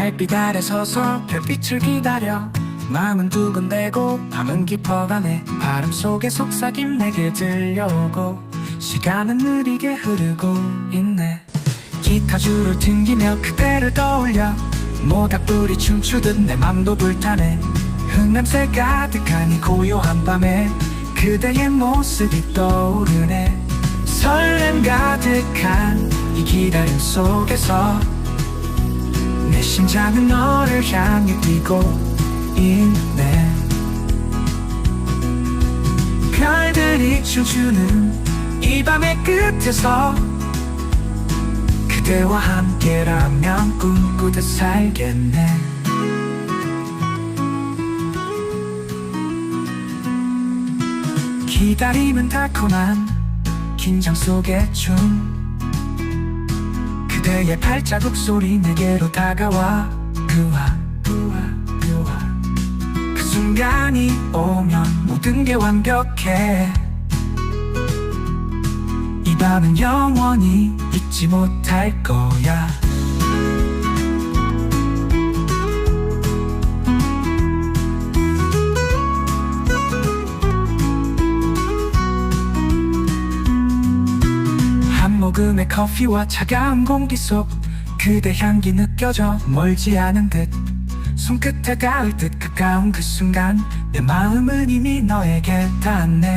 달빛 아래 서서 별빛을 기다려. 마음은 두근대고 밤은 깊어가네. 바람 속에 속삭임 내게 들려오고 시간은 느리게 흐르고 있네. 기타 줄을 튕기며 그대를 떠올려. 모닥불이 춤추듯 내 맘도 불타네. 흙냄새 가득한 이 고요한 밤에 그대의 모습이 떠오르네. 설렘 가득한 이 기다림 속에서 내 심장은 너를 향해 뛰고 있네. 별들이 춤추는 이 밤의 끝에서 그대와 함께라면 꿈꾸듯 살겠네. 기다림은 달콤한 긴장 속의 춤 그대의 발자국 소리 내게로 다가와. 그와 그와 그와. 그 순간이 오면 모든 게 완벽해. 이 밤은 영원히 잊지 못할 거야 한 모금의 커피와 차가운 공기 속 그대 향기 느껴져 멀지 않은 듯 손끝에 닿을 듯 가까운 그 순간 내 마음은 이미 너에게 닿네